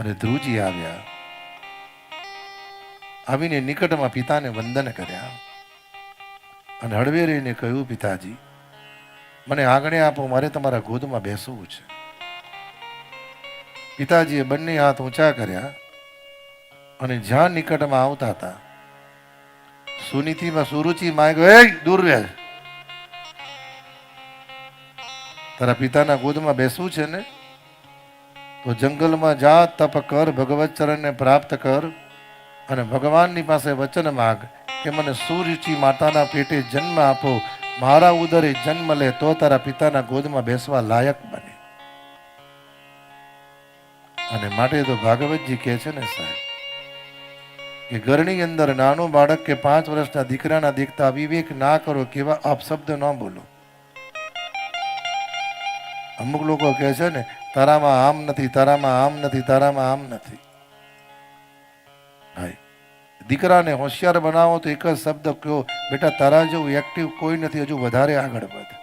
અને ધ્રુવજી આવ્યા. આવીને નિકટમાં પિતાને વંદન કર્યા. અને હળવે રહીને કહ્યું, પિતાજી, મને આંગણે આપો, મારે તમારા ગોદમાં બેસવું છે. પિતાજીએ બંને હાથ ઊંચા કર્યા અને જ્યાં નિકટમાં આવતા હતા, સુનીતિમાં સુરુચિ એ, દૂર રહે. તારા પિતાના ગોદમાં બેસવું છે ને? તો જંગલમાં જા, તપ કર, ભગવત ચરણને પ્રાપ્ત કર અને ભગવાનની પાસે વચન માગ કે મને સુરુચિ માતાના પેટે જન્મ આપો, મારા ઉદરે જન્મ લે, તો તારા પિતાના ગોદમાં બેસવા લાયક બને. અને માટે તો ભાગવતજી કહે છે ને સાહેબ, કે ઘરની અંદર નાનું બાળક કે પાંચ વર્ષના દીકરાના દીકતા વિવેક ના કરો કેવા અપશબ્દ ન બોલો. અમુક લોકો કહે છે ને તારામાં આમ નથી, તારામાં આમ નથી, તારામાં આમ નથી. ભાઈ દીકરાને હોશિયાર બનાવો તો એક જ શબ્દ કહો, બેટા, તારા જેવું એક્ટિવ કોઈ નથી, હજુ વધારે આગળ વધ.